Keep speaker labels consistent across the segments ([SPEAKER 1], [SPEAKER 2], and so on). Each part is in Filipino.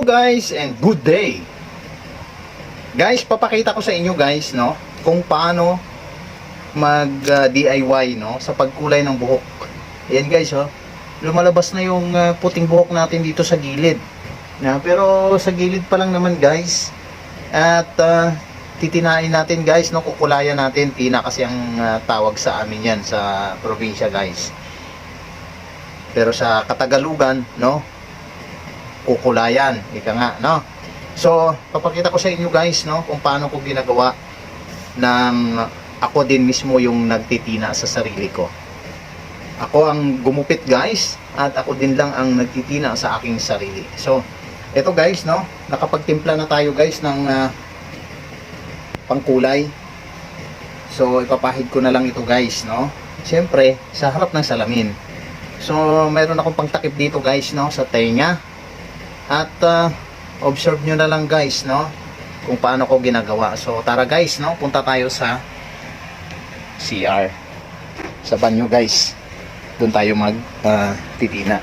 [SPEAKER 1] Hello guys and good day. Guys, papakita ko sa inyo guys, no, kung paano mag uh, DIY, no, sa pagkulay ng buhok. Ayan guys, oh. Lumalabas na yung uh, puting buhok natin dito sa gilid. Na, pero sa gilid pa lang naman guys. At uh, titinain natin guys, no, kukulayan natin. Tina kasi ang uh, tawag sa amin yan sa probinsya guys. Pero sa Katagalugan, no, kukulayan. Ika nga, no? So, papakita ko sa inyo guys, no, kung paano ko ginagawa ng ako din mismo yung nagtitina sa sarili ko. Ako ang gumupit guys, at ako din lang ang nagtitina sa aking sarili. So, ito guys, no, nakapagtimpla na tayo guys ng ah, pangkulay. So, ipapahid ko na lang ito guys, no. Siyempre, sa harap ng salamin. So, meron akong pangtakip dito guys, no, sa tenga. At uh, observe nyo na lang guys, no? Kung paano ko ginagawa. So tara guys, no? Punta tayo sa CR. Sa banyo guys. Doon tayo mag uh, titina.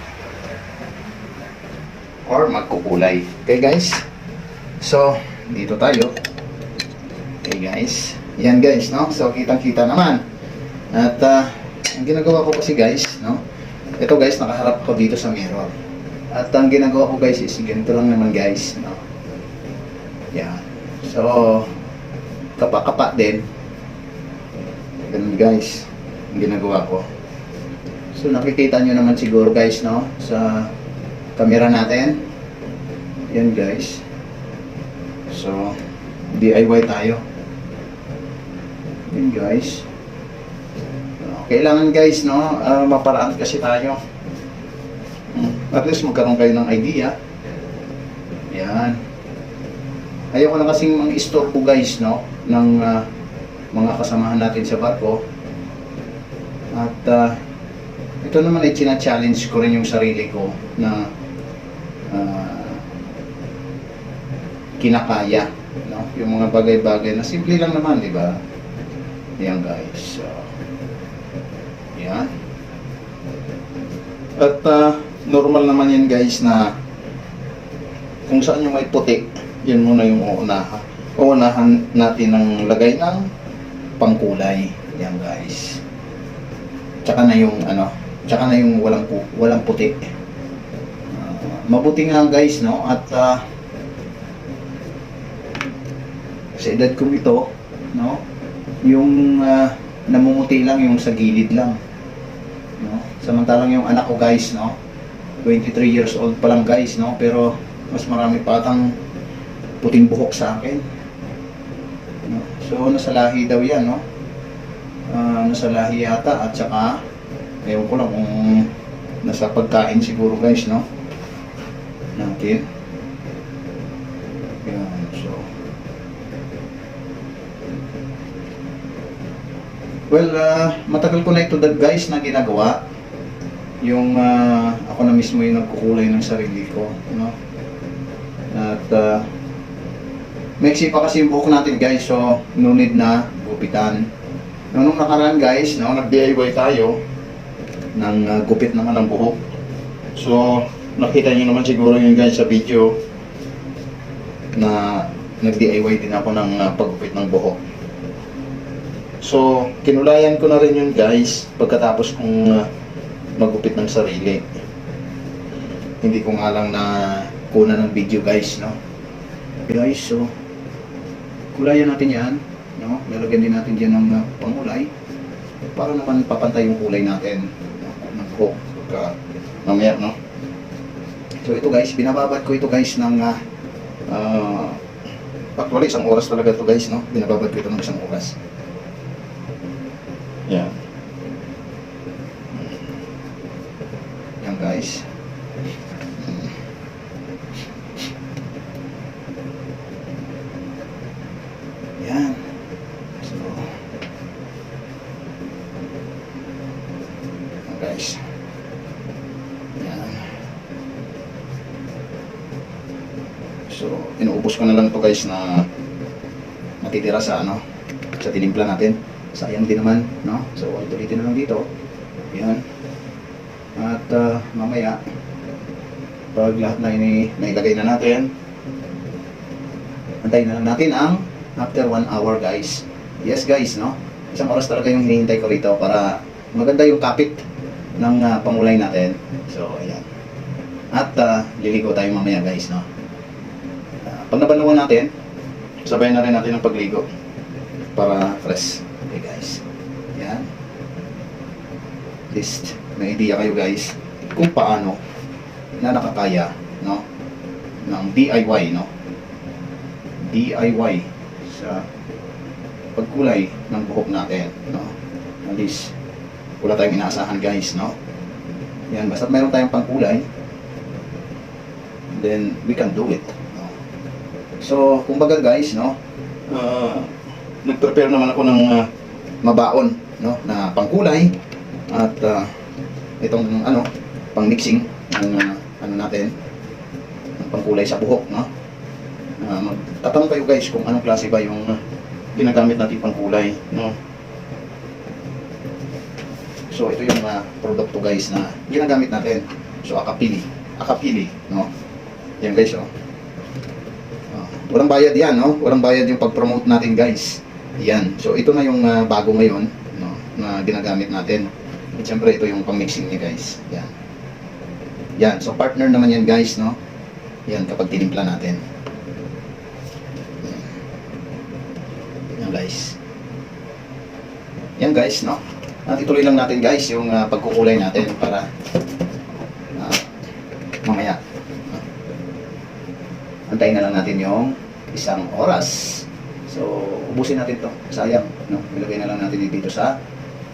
[SPEAKER 1] Or magkukulay. Okay guys? So, dito tayo. Okay guys. Yan guys, no? So kitang kita naman. At uh, ang ginagawa ko kasi guys, no? Ito guys, nakaharap ko dito sa mirror. At ang ginagawa ko guys is ganito lang naman guys. No? Yan. So, kapa-kapa din. Ganun guys. Ang ginagawa ko. So, nakikita nyo naman siguro guys, no? Sa camera natin. Yan guys. So, DIY tayo. Yan guys. Kailangan guys, no? ah, maparaan kasi tayo. At least magkaroon kayo ng idea. Yan. Ayoko na kasing mang istorbo guys, no? Ng ah, mga kasamahan natin sa barko. At ah, ito naman ay china-challenge ko rin yung sarili ko na ah, kinakaya. No? Yung mga bagay-bagay na simple lang naman, di ba? Yan guys. So, yan. At ah, normal naman yan guys na kung saan yung may puti, yun muna yung uunahan. Uunahan natin ng lagay ng pangkulay. Yan guys. Tsaka na yung ano, tsaka na yung walang walang puti. Ah, mabuti nga guys, no? At ah, sa edad kong ito, no? Yung ah, namumuti lang yung sa gilid lang. No? Samantalang yung anak ko guys, no? 23 years old pa lang guys, no? Pero mas marami pa atang puting buhok sa akin. No? So, nasa lahi daw yan, no? Ah, nasa lahi yata at saka ewan ko lang kung nasa pagkain siguro guys, no? Natin. Yan, so. Well, ah, matagal ko na ito guys na ginagawa yung ah, ako na mismo yung nagkukulay ng sarili ko, no? At uh, maiksi pa kasi yung buhok natin guys, so no need na gupitan. No, nung nakaraan guys, no, nag-DIY tayo ng ah, gupit naman ng buhok. So, nakita niyo naman siguro yun guys sa video na nag-DIY din ako ng ah, paggupit ng buhok. So, kinulayan ko na rin yun guys pagkatapos kong ah, magupit ng sarili. Hindi ko nga lang na kuna ng video guys, no? Guys, so kulayan natin yan, no? Lalagyan din natin diyan ng uh, pangulay para naman papantay yung kulay natin no? ng buhok pagka mamaya, no? So ito guys, binababad ko ito guys ng uh, uh, actually isang oras talaga ito guys, no? Binababad ko ito ng isang oras. Yan guys. Yan. So, guys. Yan. So, inuubos ko na lang to guys na natitira sa ano, sa tinimpla natin. Sayang din naman, no? So, ulit-ulitin na lang dito. Yan. Ah, mamaya, Pag lahat na ini nailagay na natin, antayin na lang natin ang after 1 hour guys. Yes guys, no? Isang oras talaga yung hinihintay ko rito para maganda yung kapit ng ah, pamulay natin. So, ayan. At ah, liligo tayo mamaya guys, no? Ah, pag nabanlawan natin, sabayan na rin natin ang pagligo para fresh. Okay guys. Yan. At least may idea kayo guys kung paano na nakakaya no ng DIY no? DIY sa pagkulay ng buhok natin no? At least wala tayong inaasahan guys no? Yan basta meron tayong pangkulay then we can do it no? so kumbaga guys no uh, nag-prepare naman ako ng uh, mabaon no na pangkulay at uh, itong ano pang mixing ng uh, ano natin ng pangkulay sa buhok no uh, magtatanong kayo guys kung anong klase ba yung uh, ginagamit natin pangkulay no so ito yung uh, produkto guys na ginagamit natin so akapili akapili no yan guys oh walang bayad yan, no? Walang bayad yung pag-promote natin, guys. Yan. So, ito na yung ah, bago ngayon, no? Na ginagamit natin. At syempre, ito yung pang-mixing niya, guys. Yan. Yan. So, partner naman yan, guys, no? Yan, kapag tinimpla natin. Yan. Guys. Yan, guys, no? At ituloy lang natin, guys, yung ah, pagkukulay natin para ah, mamaya antayin na lang natin yung isang oras. So, ubusin natin to. Sayang, no? Ilagay na lang natin dito sa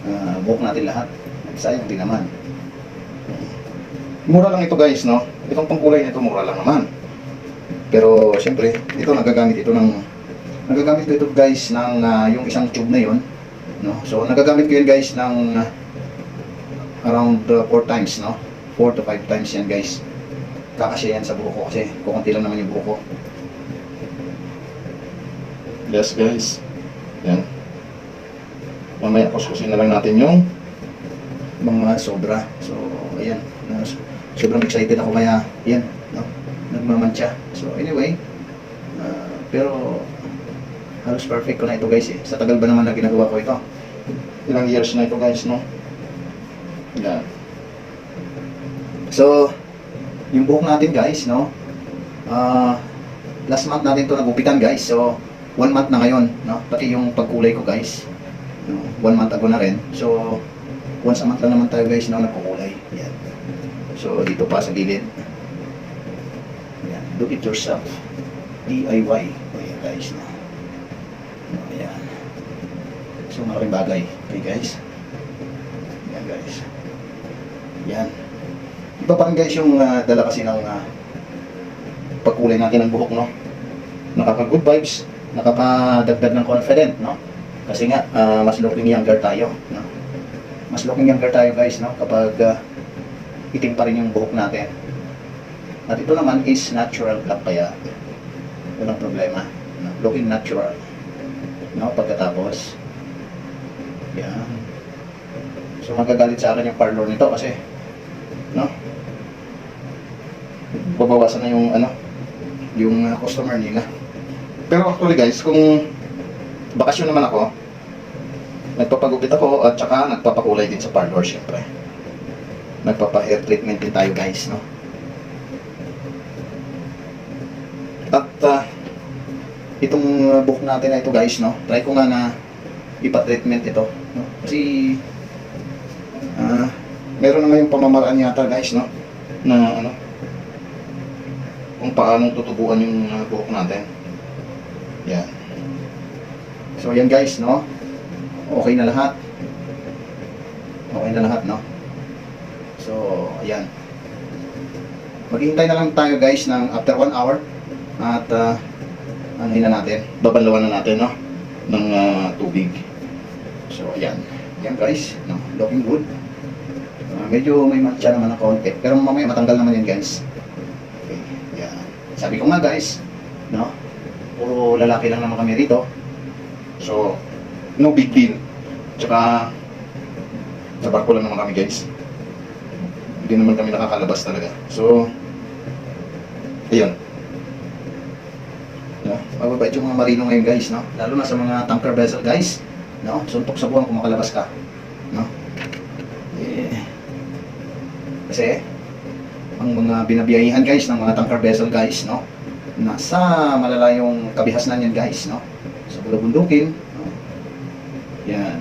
[SPEAKER 1] uh, buhok natin lahat. Sayang din naman. Mura lang ito guys, no? Itong pangkulay nito mura lang naman. Pero, siyempre, ito nagagamit ito ng nagagamit ko ito guys ng ah, yung isang tube na yon no? So, nagagamit ko yun guys ng ah, around 4 times, no? 4 to 5 times yan guys kakasya yan sa buho ko kasi kukunti lang naman yung buho ko. Yes guys. Yan. Mamaya kuskusin na lang natin yung mga sobra. So, ayan. Na- Sobrang excited ako kaya yan. No? Nagmamantya. So, anyway. ah, pero halos perfect ko na ito guys eh. Sa tagal ba naman na ginagawa ko ito? Ilang years na ito guys, no? Yan. So, yung buhok natin guys, no? Ah, last month natin to nagupitan guys. So, one month na ngayon, no? Pati yung pagkulay ko guys. No? One month ago na rin. So, once a month lang naman tayo guys, no? Nagkukulay. Yan. So, dito pa sa gilid. Yan. Do it yourself. DIY. Ayan guys, no? Ayan. So, malaking bagay. Okay guys? Yan guys. Yan. Iba pa guys yung ah, dala kasi ng ah, pagkulay natin ng buhok, no? Nakaka-good vibes, nakaka-dagdag ng confident, no? Kasi nga, ah, mas looking younger tayo, no? Mas looking younger tayo guys, no? Kapag ah, itim pa rin yung buhok natin. At ito naman is natural black kaya walang problema. No? Looking natural. No? Pagkatapos, yan. So magagalit sa akin yung parlor nito kasi no? Babawasan na yung ano, yung uh, customer nila. Pero actually guys, kung bakasyon naman ako, nagpapagupit ako at saka nagpapakulay din sa parlor syempre. Nagpapa-hair treatment din tayo guys, no? At uh, itong uh, buhok natin na ito guys, no? Try ko nga na ipa-treatment ito, no? Kasi ah meron naman yung pamamaraan yata guys, no? Na ano, kung paano tutubuan yung uh, buhok natin. Yan. So yan guys, no? Okay na lahat. Okay na lahat, no? So, ayan. Maghihintay na lang tayo guys ng after 1 hour at uh, ano na natin, babanlawan na natin, no? Ng ah, tubig. So, ayan. Ayan guys, no? Looking good. Ah, medyo may matcha naman na konti. Pero mamaya matanggal naman yan guys. Okay, yan. Sabi ko nga guys, no? Puro lalaki lang naman kami rito. So, no big deal. Tsaka, sa barko lang naman kami guys. Hindi naman kami nakakalabas talaga. So, Ayun. No? Mababait yung mga marino ngayon guys, no? Lalo na sa mga tanker vessel guys. No? Suntok sa buwan kung makalabas ka. No? Eh, kasi, ang mga binabiyahihan guys ng mga tanker vessel guys, no? Nasa malalayong kabihasnan yan guys, no? Sa bulabundukin, no? Yan.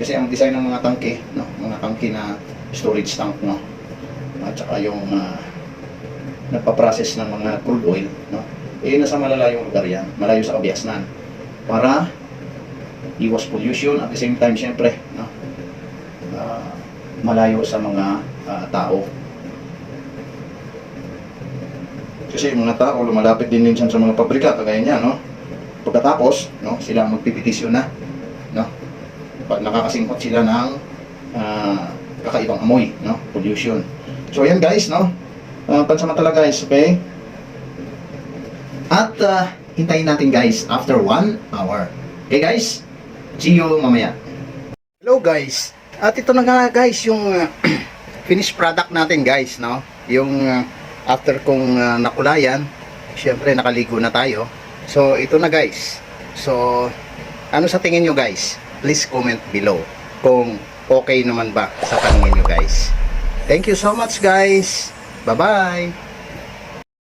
[SPEAKER 1] Kasi ang design ng mga tangke, no? Mga tangke na storage tank, no? At saka yung ah, nagpa-process ng mga crude oil, no? Eh, nasa malalayong lugar yan, malayo sa kabihasnan. Para iwas pollution at the same time, syempre, no? Ah, malayo sa mga ah, tao. Kasi yung mga tao, lumalapit din minsan sa mga pabrika, kagaya niya, no? Pagkatapos, no, sila ang magpipitisyon na, no? Nakakasingkot sila ng ah, kakaibang amoy, no? Pollution. So, ayan guys, no? Uh, pansamantala guys, okay? At ah, hintayin natin guys after one hour. Okay guys? See you mamaya. Hello guys. At ito na nga guys yung ah, finished product natin guys, no? Yung ah, after kong ah, nakulayan, syempre nakaligo na tayo. So ito na guys. So ano sa tingin nyo guys? Please comment below kung okay naman ba sa paningin nyo guys. Thank you so much guys. Bye-bye.